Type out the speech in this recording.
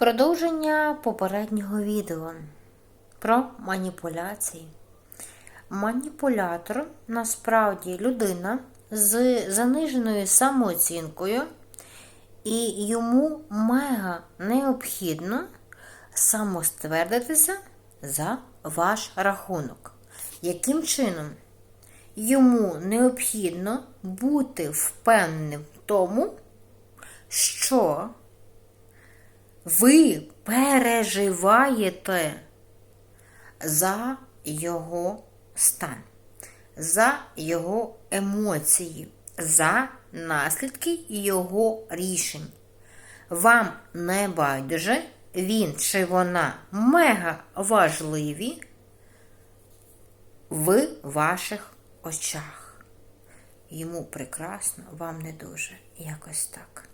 Продовження попереднього відео про маніпуляції. Маніпулятор насправді людина з заниженою самооцінкою, і йому мега необхідно самоствердитися за ваш рахунок. Яким чином? Йому необхідно бути впевненим в тому, ви переживаєте за його стан, за його емоції, за наслідки його рішень. Вам не байдуже, він чи вона мега важливі в ваших очах. Йому прекрасно, вам не дуже. Якось так.